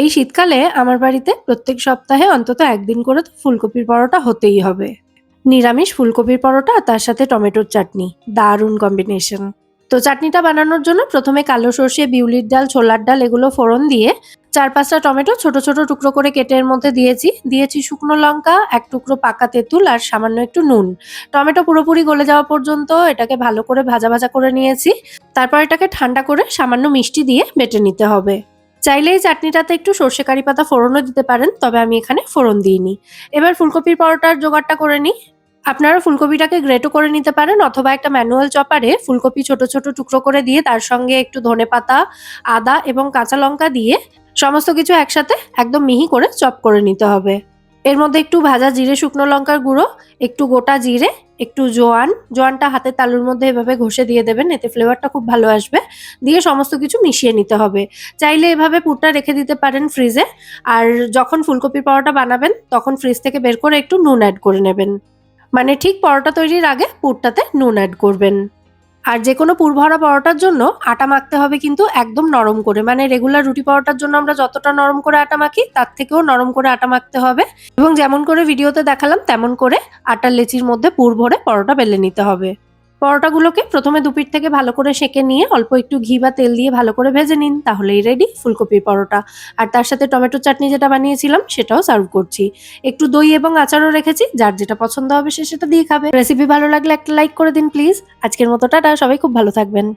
এই শীতকালে আমার বাড়িতে প্রত্যেক সপ্তাহে অন্তত একদিন করে তো ফুলকপির পরোটা হতেই হবে। নিরামিষ ফুলকপির পরোটা, তার সাথে টমেটোর চাটনি। দারুণ কম্বিনেশন তো চাটনিটা বানানোর জন্য প্রথমে কালো সর্ষে, বিউলির ডাল, ছোলার ডাল এগুলো ফোড়ন দিয়ে চার পাঁচটা টমেটো ছোট ছোট টুকরো করে কেটে এর মধ্যে দিয়েছি। দিয়েছি শুকনো লঙ্কা, এক টুকরো পাকা তেঁতুল আর সামান্য একটু নুন। টমেটো পুরোপুরি গলে যাওয়া পর্যন্ত এটাকে ভালো করে ভাজা ভাজা করে নিয়েছি। তারপর এটাকে ঠান্ডা করে সামান্য মিষ্টি দিয়ে বেটে নিতে হবে। চাইলে এই চাটনিটাতে একটু সর্ষে কারি পাতা ফোড়নও দিতে পারেন, তবে আমি এখানে ফোড়ন দিইনি। এবার ফুলকপির পরোটার জোগাড়টা করে নিই। আপনারা ফুলকপিটাকে গ্রেটও করে নিতে পারেন, অথবা একটা ম্যানুয়াল চপারে ফুলকপি ছোট ছোট টুকরো করে দিয়ে তার সঙ্গে একটু ধনে পাতা, আদা এবং কাঁচা লঙ্কা দিয়ে সমস্ত কিছু একসাথে একদম মিহি করে চপ করে নিতে হবে। এর মধ্যে একটু ভাজা জিরে, শুকনো লঙ্কার গুঁড়ো, একটু গোটা জিরে, একটু জোয়ান। জোয়ানটা হাতের তালুর মধ্যে এভাবে ঘষে দিয়ে দেবেন, এতে ফ্লেভারটা খুব ভালো আসবে। দিয়ে সমস্ত কিছু মিশিয়ে নিতে হবে। চাইলে এভাবে পুরটা রেখে দিতে পারেন ফ্রিজে আর যখন ফুলকপির পরোটা বানাবেন, তখন ফ্রিজ থেকে বের করে একটু নুন অ্যাড করে নেবেন। মানে ঠিক পরোটা তৈরির আগে পুরটাতে নুন অ্যাড করবেন। আর যে কোনো পুরভরা পরোটার জন্য আটা মাখতে হবে কিন্তু একদম নরম করে। মানে রেগুলার রুটি পরোটার জন্য আমরা যতটা নরম করে আটা মাখি, তার থেকেও নরম করে আটা মাখতে হবে। এবং যেমন করে ভিডিওতে দেখালাম, তেমন করে আটার লেচির মধ্যে পুর ভরে পরোটা বেলে নিতে হবে। পরোটাগুলোকে প্রথমে দুপিট থেকে ভালো করে সেঁকে নিয়ে অল্প একটু ঘি বা তেল দিয়ে ভালো করে ভেজে নিন, তাহলেই রেডি ফুলকপির পরোটা। আর তার সাথে টমেটো চাটনি যেটা বানিয়েছিলাম, সেটাও সার্ভ করছি। একটু দই এবং আচারও রেখেছি, যার যেটা পছন্দ হবে সে সেটা দিয়ে খাবে। রেসিপি ভালো লাগলে একটা লাইক করে দিন প্লিজ আজকের মতো টাটা, সবাই খুব ভালো থাকবেন।